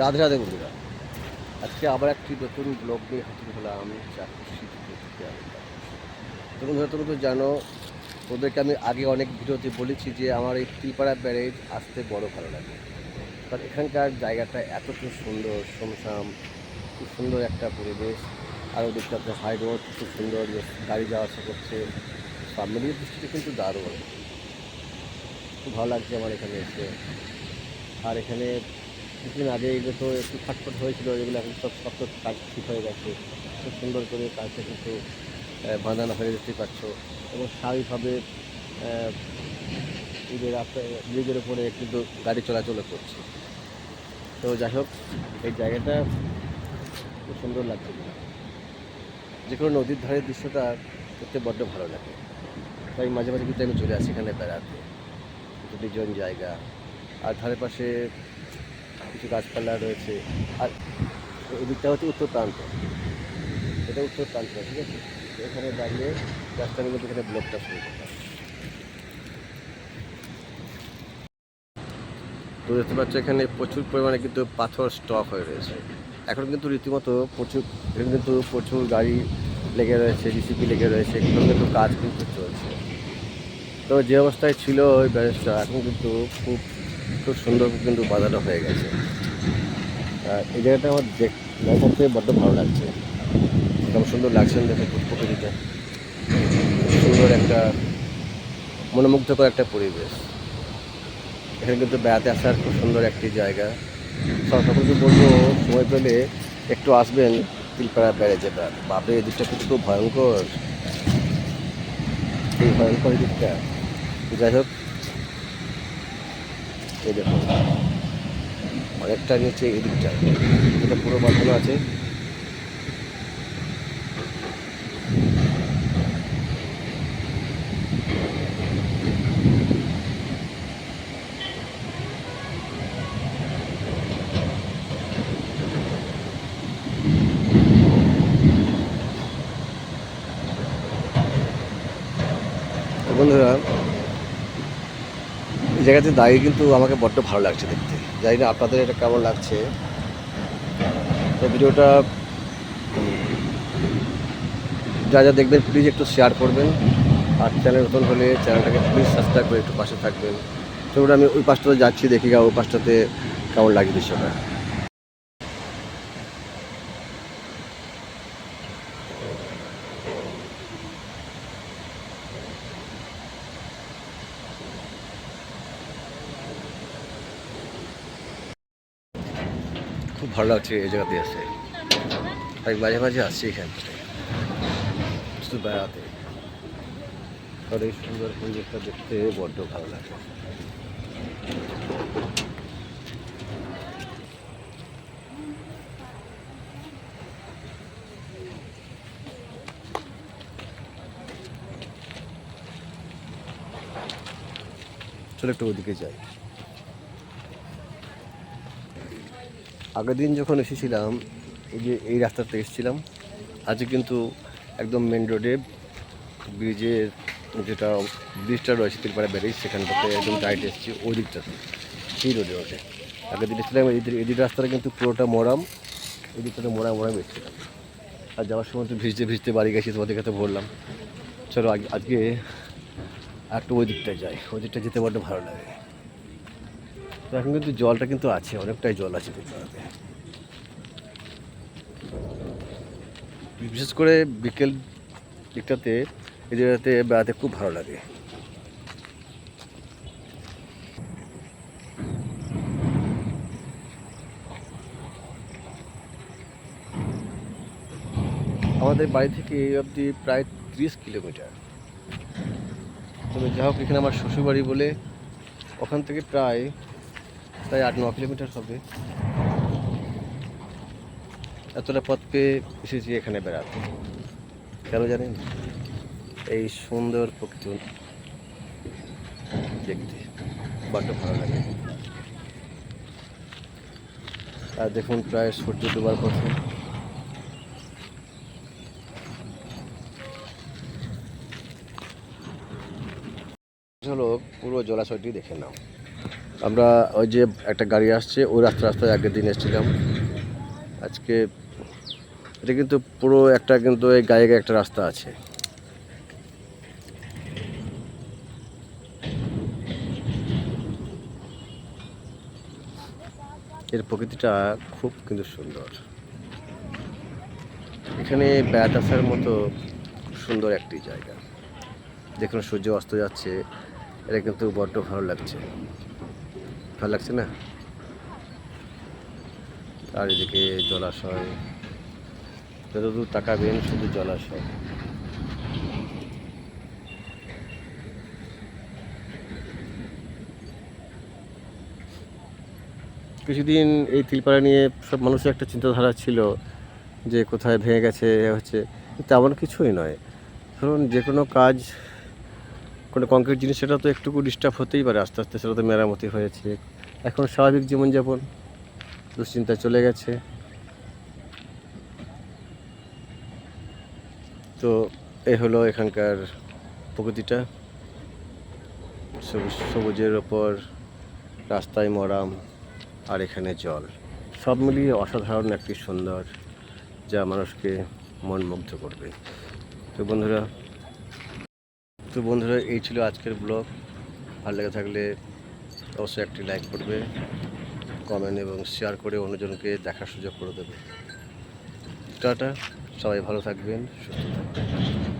রাধে রাধে বন্ধুরা। আজকে আবার একটি নতুন ব্লগ নিয়ে হাজির হলাম চাকরি করতে তো বন্ধুরা তুমি তো জানো, ওদেরকে আমি আগে অনেক ভিডিওতে বলেছি যে আমার এই তিলপাড়া ব্যারেজ আসতে বড় ভালো লাগে। কারণ এখানকার জায়গাটা এতটা সুন্দর সমসাম খুব সুন্দর একটা পরিবেশ। আর ওদিকটাতে হাই রোড খুব সুন্দর গাড়ি যাওয়া আসা করছে। সব মিলিয়ে দৃষ্টিটা কিন্তু দারুণ। খুব ভালো লাগছে আমার এখানে এসে। আর এখানে কিছুদিন আগে এগুলো তো একটু ফাটফট হয়েছিল, এগুলো এখন সব সব কাজ ঠিক হয়ে গেছে। খুব সুন্দর করে কাজটা কিন্তু বাঁধানো হয়ে দেখতে পাচ্ছ। এবং স্বাভাবিকভাবে ঈদের রাস্তায় ব্রিজের উপরে কিন্তু গাড়ি চলাচল করছে। তো যাই হোক, এই জায়গাটা খুব সুন্দর লাগছে। যে কোনো নদীর ধারের দৃশ্যটা দেখতে বড্ড ভালো লাগে। তাই মাঝে মাঝে কিন্তু আমি চলে আসি এখানে বেড়াতে। একটু নির্জন জায়গা। আর ধারে পাশে কিছু গাছপালা রয়েছে। আর এদিকটা হচ্ছে উত্তর প্রান্ত। এটা উত্তর প্রান্ত, ঠিক আছে? এখানে দাঁড়িয়ে রাস্তার মধ্যে এখানে ব্লকটা শুরু করলাম। তো দেখতে পাচ্ছ এখানে প্রচুর পরিমাণে কিন্তু পাথর স্টক হয়ে রয়েছে। এখন কিন্তু রীতিমতো প্রচুর, এখানে কিন্তু প্রচুর গাড়ি লেগে রয়েছে জিসিপি লেগে রয়েছে এগুলো কিন্তু কাজ কিন্তু চলছে। তো যে অবস্থায় ছিল ওই ব্যারেজটা এখন কিন্তু খুব খুব সুন্দর কিন্তু বাঁধানো হয়ে গেছে। আর এই জায়গাটা আমার দেখ করতে বড্ড ভালো লাগছে। একদম সুন্দর লাগছে দেখে প্রকৃতিটা সুন্দর একটা মনোমুগ্ধকর একটা পরিবেশ। এখানে কিন্তু বেড়াতে আসার খুব সুন্দর একটি জায়গা। সকলকে বলব, সময় পেলে একটু আসবেন তিলপাড়া ব্যারেজে। বেড়াতে বাপরে এই দিকটা কিন্তু খুব ভয়ঙ্কর। এই ভয়ঙ্কর দিকটা যাই হোক এই দেখুন। অনেকটা নিচে এই দিকটা এটা পুরো বাঁধানো আছে। বন্ধুরা জায়গাতে দাঁড়িয়ে কিন্তু আমাকে বড্ড ভালো লাগছে দেখতে। যাই না আপনাদের এটা কেমন লাগছে। তো ভিডিওটা, যা যা দেখবেন প্লিজ একটু শেয়ার করবেন। আর চ্যানেল নতুন হলে চ্যানেলটাকে প্লিজ সাবস্ক্রাইব করে একটু পাশে থাকবেন। চলুন আমি ওই পাশটাতে যাচ্ছি, দেখি গা, ওই পাশটাতে কেমন লাগে দৃশ্যটা। খুব ভালো লাগছে এই জায়গাতে এসে তাই মাঝে মাঝে আসছি এখান। থেকে শুধু বেড়াতে। কারণ এই সুন্দর পরিবেশটা দেখতে বড্ড ভালো লাগে চলো একটু ওদিকে যাই। আগের দিন যখন এসেছিলাম, এই যে এই রাস্তাতে এসেছিলাম, আজকে কিন্তু একদম মেন রোডে ব্রিজের যেটা ব্রিজটা রয়েছে তিলপাড়া ব্যারেজ, সেখানটাতে একদম ডাইরেক্ট এসেছি, ওই দিকটাতে সেই রোডে ওঠে আগের দিন এসেছিলাম এদিক রাস্তাটা কিন্তু পুরোটা মোরাম, এই দিকটাতে মোরাম মোরাম এসেছিলাম আর যাওয়ার সময় তো ভিজতে ভিজতে বাড়ি গেছি, তোমাদের কাছে বললাম। চলো আজ- আজকে একটু ওই দিকটায় যাই, ওই দিকটা যেতে বড্ড ভালো লাগে। তো এখন কিন্তু জলটা কিন্তু আছে, অনেকটাই জল আছে তিলপাড়াতে বিশেষ করে বিকেল দিকটাতে, এই জায়গাতে বেড়াতে খুব ভালো লাগে। আমাদের বাড়ি থেকে এই অবধি প্রায় ত্রিশ কিলোমিটার। তবে যা হোক, এখানে আমার শ্বশুরবাড়ি বলে ওখান থেকে প্রায় প্রায় আট, ন কিলোমিটার হবে। এতটা পথ পেয়ে এসেছি এখানে বেড়াতে। কেন জানেন? এই সুন্দর প্রকৃতি দেখতে। বড্ড ভালো লাগে। আর দেখুন, প্রায় সূর্য ডোবার পথে। হলো পুরো জলাশয়টি দেখে নাও। আমরা ওই যে একটা গাড়ি আসছে, ওই রাস্তা রাস্তায় আগের দিন এসেছিলাম। আজকে এটা কিন্তু পুরো একটা কিন্তু এই গায়ে গায়ে একটা রাস্তা আছে। এর প্রকৃতিটা খুব কিন্তু সুন্দর। এখানে বেড়াতে আসার মতো খুব সুন্দর একটি জায়গা। যেখানে সূর্য অস্ত যাচ্ছে, এটা কিন্তু বড্ড ভালো লাগছে। ভালো লাগছে না? চারিদিকে জলাশয়। যতদূর তাকাবেন, শুধু জলাশয়। কিছুদিন এই তিলপাড়া নিয়ে সব মানুষের একটা চিন্তাধারা ছিল যে কোথায় ভেঙে গেছে হচ্ছে। তেমন কিছুই নয়। ধরুন, যে কোনো কাজ, কোনো কংক্রিট জিনিস, সেটা তো একটুকু ডিস্টার্ব হতেই পারে। আস্তে আস্তে সেটা তো মেরামতি হয়েছে। এখন স্বাভাবিক জীবনযাপন, দুশ্চিন্তা চলে গেছে। তো এ হলো এখানকার প্রকৃতিটা। সবুজ, সবুজের ওপর রাস্তায় মরাম আর এখানে জল। সব মিলিয়ে অসাধারণ একটি সুন্দর যা মানুষকে মনমুগ্ধ করবে। তো বন্ধুরা তো বন্ধুরা, এই ছিল আজকের ব্লগ। ভালো লেগে থাকলে অবশ্যই একটি লাইক করবে কমেন্ট এবং শেয়ার করে অন্যজনকে দেখার সুযোগ করে দেবে। টাটা, সবাই ভালো থাকবেন, সুস্থ থাকবেন।